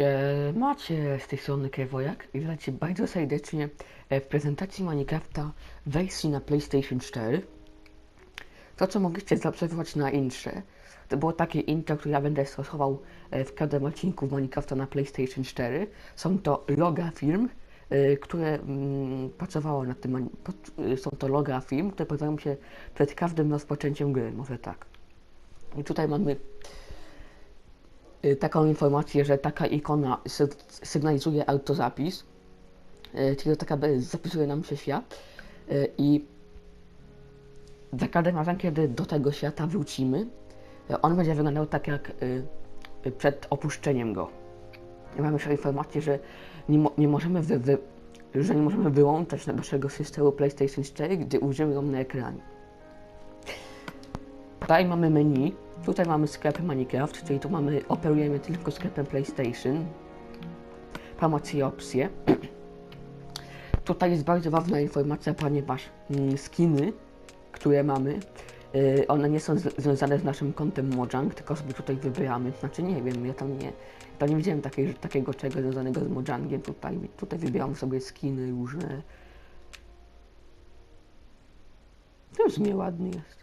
Siemacie, z tej strony Kewojak i witajcie bardzo serdecznie w prezentacji Minecrafta wersji na PlayStation 4. To, co mogliście zaobserwować na intrze, to było takie intro, które ja będę stosował e, w każdym odcinku Minecrafta na PlayStation 4. Są to loga firm, e, które mm, pracowało nad tym, e, są to loga firm, które pojawiają się przed każdym rozpoczęciem gry, może tak. I tutaj mamy taką informację, że taka ikona sy- sygnalizuje autozapis, y, czyli taka zapisuje nam się świat y, i za każdym razem, kiedy do tego świata wrócimy, y, on będzie wyglądał tak jak y, y, przed opuszczeniem go. Mamy jeszcze informację, że nie, nie możemy wy, wy, że nie możemy wyłączać naszego systemu PlayStation 4, gdy użyjemy go na ekranie. Tutaj mamy menu, tutaj mamy sklep Minecraft, czyli tu mamy, operujemy tylko sklepem PlayStation. Promocje i opcje. Tutaj jest bardzo ważna informacja, ponieważ mm, skiny, które mamy, y, one nie są związane z naszym kontem Mojang, tylko sobie tutaj wybieramy. Znaczy nie wiem, ja tam nie, tam nie widziałem takiej, takiego czegoś związanego z Mojangiem tutaj. Tutaj wybieram sobie skiny różne. To już nieładny jest.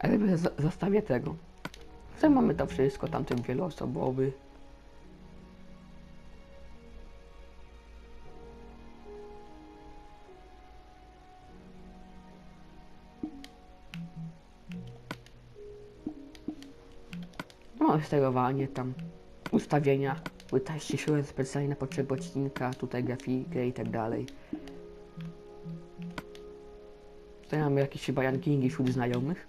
Ale zostawię tego. Tutaj mamy to wszystko, tamten wieloosobowy. No, sterowanie tam, ustawienia, płyta ściszyłem specjalnie na potrzeby odcinka, tutaj grafikę i tak dalej. Tutaj mamy jakieś chyba rankingi wśród znajomych.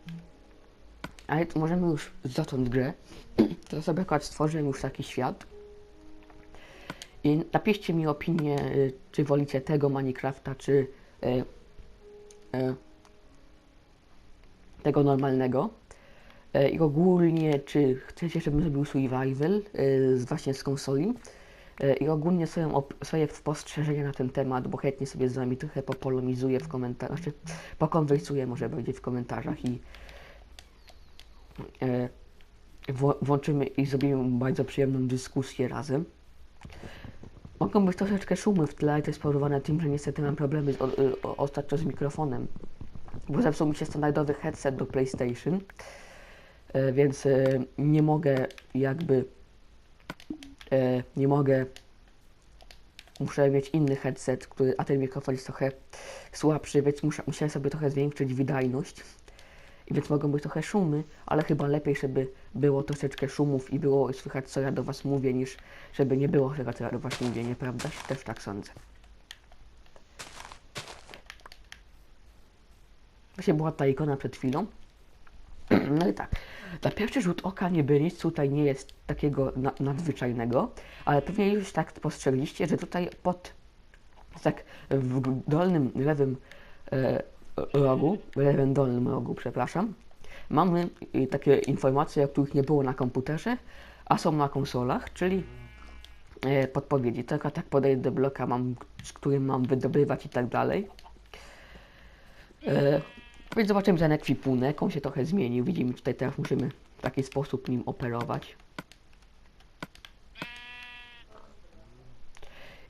Ale to możemy już zacząć grę. To sobie akurat stworzyłem już taki świat. I napiszcie mi opinię, y, czy wolicie tego Minecrafta, czy y, y, tego normalnego. Y, I ogólnie, czy chcecie, żebym zrobił survival z, właśnie z konsoli. Y, I ogólnie swoją, op- swoje spostrzeżenia na ten temat, bo chętnie sobie z wami trochę popolemizuję w komentarzach, znaczy pokonwersuję może będzie w komentarzach i e, włączymy i zrobimy bardzo przyjemną dyskusję razem. Mogą być troszeczkę szumy w tle, to jest spowodowane tym, że niestety mam problemy z, o, o, ostatnio z mikrofonem, bo zepsuł mi się standardowy headset do PlayStation, e, więc e, nie mogę jakby e, nie mogę muszę mieć inny headset, który, a ten mikrofon jest trochę słabszy, więc muszę, musiałem sobie trochę zwiększyć wydajność. Więc mogą być trochę szumy, ale chyba lepiej, żeby było troszeczkę szumów i było słychać, co ja do Was mówię, niż żeby nie było słychać, co ja do Was mówię, nieprawda? Też tak sądzę. Właśnie była ta ikona przed chwilą. No i tak, na pierwszy rzut oka niby nic tutaj nie jest takiego na, nadzwyczajnego, ale pewnie już tak spostrzegliście, że tutaj pod, tak w dolnym lewym e, rogu, w lewym dolnym rogu, przepraszam, mamy y, takie informacje, których nie było na komputerze, a są na konsolach, czyli e, podpowiedzi. Tylko tak podejdę do bloka, mam, z którym mam wydobywać i tak dalej. E, więc zobaczymy ten ekwipunek, on się trochę zmienił. Widzimy tutaj teraz musimy w taki sposób nim operować.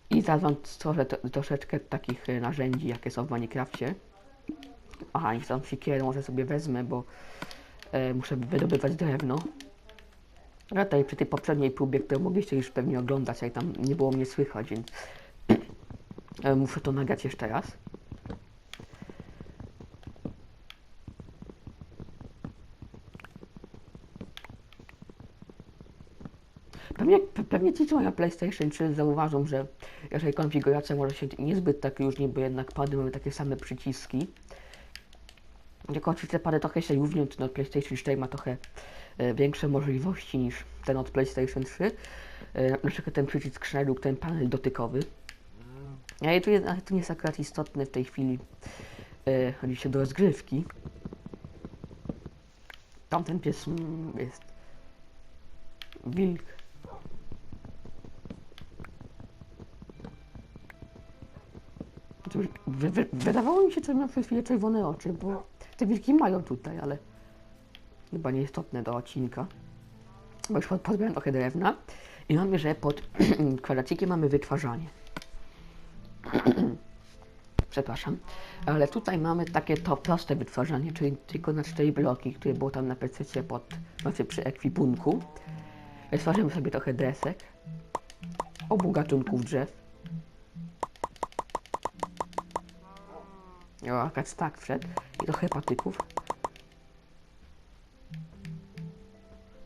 I zaraz wam troszeczkę takich e, narzędzi, jakie są w Minecrafcie. Aha, i tą siekierę może sobie wezmę, bo e, muszę wydobywać drewno. Ale tutaj przy tej poprzedniej próbie, którą mogliście już pewnie oglądać, ale tam nie było mnie słychać, więc e, muszę to nagrać jeszcze raz. Pewnie, pe- pewnie ci, co mają PlayStation 3 zauważą, że jeżeli konfiguracja może się niezbyt tak różni, bo jednak pady mamy takie same przyciski. Tylko oczywiście pady trochę się różnią, ten od PlayStation 4 ma trochę e, większe możliwości niż ten od PlayStation 3. E, na przykład ten przycisk szedł, ten panel dotykowy. Ale to, jest, ale to nie jest akurat istotne w tej chwili. E, chodzi się do rozgrywki. Tamten pies mm, jest wilk. To już Wy, wy, wydawało mi się, że miał przez chwilę czerwone oczy, bo te wilki mają tutaj, ale chyba nieistotne do odcinka. Bo już pozbieram trochę drewna i mamy, że pod kwadracikiem mamy wytwarzanie. Przepraszam, ale tutaj mamy takie to proste wytwarzanie, czyli tylko na cztery bloki, które było tam na PC pod, znaczy przy ekwipunku. Wytworzymy sobie trochę desek, obu gatunków drzew. O, jakaś tak wszedł i trochę patyków.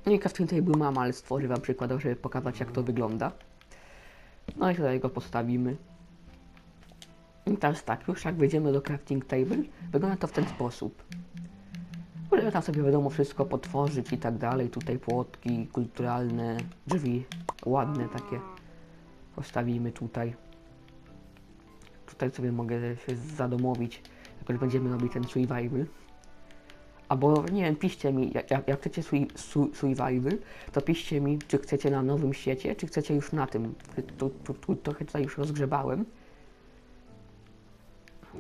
No i crafting table mam, ale stworzę wam przykładowo, żeby pokazać jak to wygląda. No i tutaj go postawimy. I teraz tak, już jak wejdziemy do crafting table, wygląda to w ten sposób. Możemy tam sobie wiadomo wszystko potworzyć i tak dalej. Tutaj płotki kulturalne, drzwi ładne takie postawimy tutaj. Tutaj sobie mogę się zadomowić, jak już będziemy robić ten survival. Albo nie wiem, piszcie mi, jak, jak, chcecie sui, su, survival, to piszcie mi, czy chcecie na nowym świecie, czy chcecie już na tym. Tu, tu, tu, trochę tutaj już rozgrzebałem.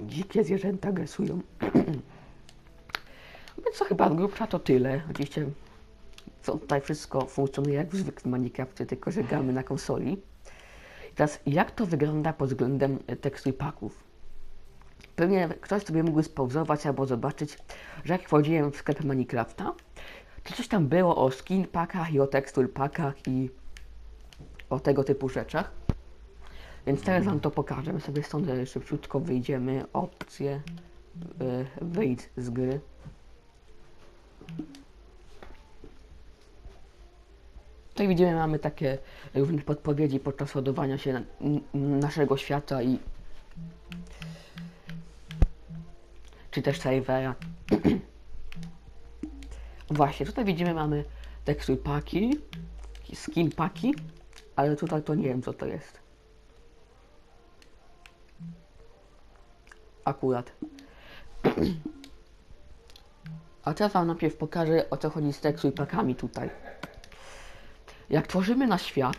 Dzikie zwierzęta agresują. Więc to chyba grubsza to tyle. Oczywiście co tutaj wszystko funkcjonuje jak w zwykłym Minecrafcie, tylko że gramy na konsoli. I teraz jak to wygląda pod względem e, tekstur paków? Pewnie ktoś sobie mógł spauzować albo zobaczyć, że jak wchodziłem w sklep Minecrafta, to coś tam było o skin packach i o tekstur packach i o tego typu rzeczach. Więc teraz wam to pokażę. My sobie stąd szybciutko wyjdziemy. Opcje. e, Wyjdź z gry. Tutaj widzimy, mamy takie różne podpowiedzi podczas ładowania się naszego świata i czy też serwera. Właśnie, tutaj widzimy, mamy tekstur paki, skin paki, ale tutaj to nie wiem co to jest. Akurat. A teraz wam najpierw pokażę o co chodzi z tekstur pakami tutaj. Jak tworzymy nasz świat,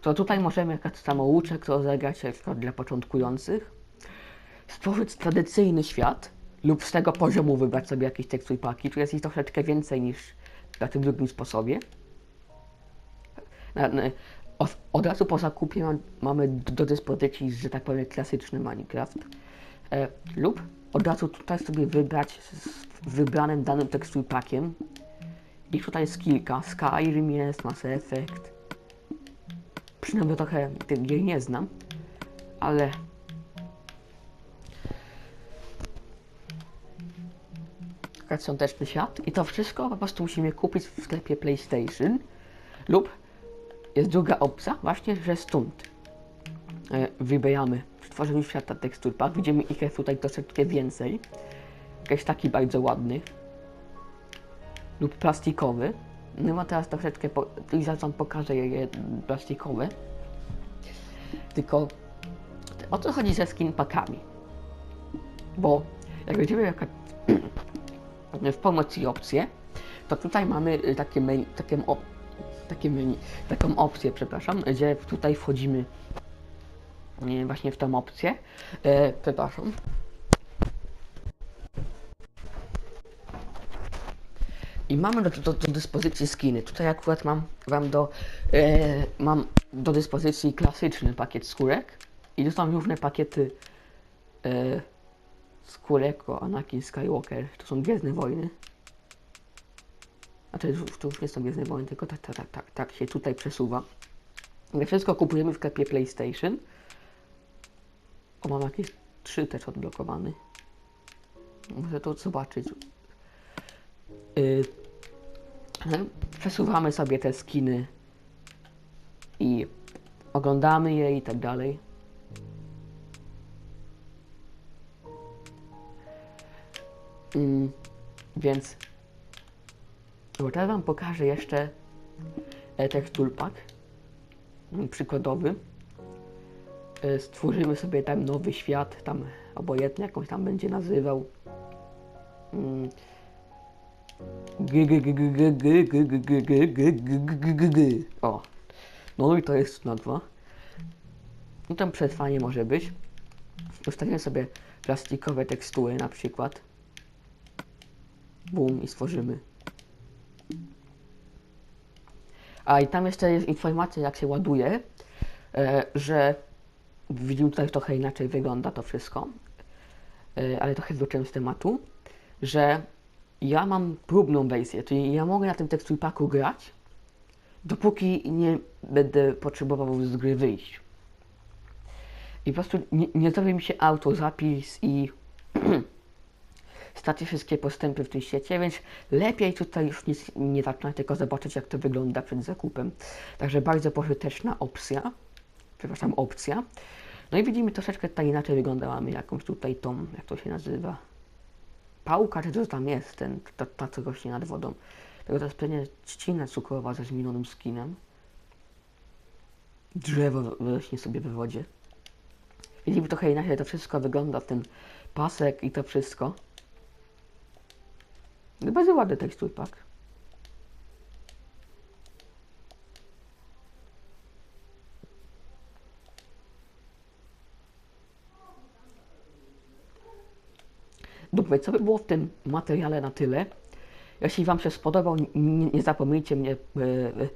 to tutaj możemy jakaś samouczek rozegrać na przykład dla początkujących, stworzyć tradycyjny świat lub z tego poziomu wybrać sobie jakieś tekstur paki, tu jest ich troszeczkę więcej niż na tym drugim sposobie. Na, na, od, razu po zakupie mam, mamy do, dyspozycji, że tak powiem, klasyczny Minecraft. E, lub od razu tutaj sobie wybrać z, wybranym danym tekstur pakiem. Ich tutaj jest kilka. Skyrim jest, Mass Effect. Przynajmniej trochę tych gier nie znam, ale świąteczny świat i to wszystko po prostu musimy kupić w sklepie PlayStation lub jest druga opcja, właśnie, że stąd e, w tworzeniu świata tekstur. Widzimy ich tutaj troszeczkę więcej. Jakiś taki bardzo ładny lub plastikowy. No ma teraz troszeczkę, po, i zaraz pokażę je, plastikowe. Tylko o co chodzi ze skin packami? Bo jak będziemy jaka w pomocy opcje, to tutaj mamy y, takie menu, takie, op, takie menu, taką opcję, przepraszam, gdzie tutaj wchodzimy y, właśnie w tą opcję. E, przepraszam. I mamy do, do, do dyspozycji skiny. Tutaj akurat mam wam do, e, mam do dyspozycji klasyczny pakiet skórek i tu są różne pakiety e, skórek o Anakin Skywalker. To są Gwiezdne Wojny. A to, już- to już nie są Gwiezdne Wojny, tylko tak, tak, tak, tak, tak się tutaj przesuwa. My wszystko kupujemy w sklepie PlayStation. O, mam jakieś trzy też odblokowane. Muszę to zobaczyć. Yy, przesuwamy sobie te skiny i oglądamy je i tak dalej. Mm, więc bo teraz Wam pokażę jeszcze e, tekstur pack mm, przykładowy. E, Stworzymy sobie tam nowy świat, tam obojętnie jakąś tam będzie nazywał. Mm, O. No i to jest nazwa. I tam przetrwanie może być. Ustawimy sobie plastikowe tekstury na przykład. Bum i stworzymy. A i tam jeszcze jest informacja jak się ładuje, e, że widzimy tutaj trochę inaczej wygląda to wszystko, e, ale trochę zwróciłem z tematu, że ja mam próbną wersję, czyli ja mogę na tym tekstur paku grać, dopóki nie będę potrzebował z gry wyjść. I po prostu nie, nie zrobi mi się autozapis i straci wszystkie postępy w tym świecie, więc lepiej tutaj już nic nie zaczynać, tylko zobaczyć jak to wygląda przed zakupem. Także bardzo pożyteczna opcja, przepraszam, opcja. No i widzimy troszeczkę tutaj inaczej wygląda, mamy jakąś tutaj tą, jak to się nazywa, pałka, czy co tam jest, ten, ta, ta co rośnie nad wodą. Tego to jest pewnie trzcina cukrowa ze zmienionym skinem. Drzewo rośnie sobie we wodzie. Widzimy trochę inaczej to wszystko wygląda, ten pasek i to wszystko. No Bardzo ładny tekstur pak. Dobra, co by było w tym materiale na tyle? Jeśli Wam się spodobał, nie, nie zapomnijcie mnie e, e,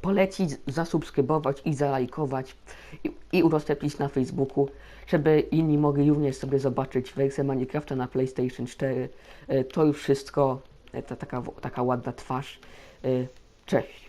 polecić, zasubskrybować i zalajkować i, i udostępnić na Facebooku, żeby inni mogli również sobie zobaczyć wersję Minecrafta na PlayStation 4. E, To już wszystko, ta taka, taka ładna twarz. Cześć.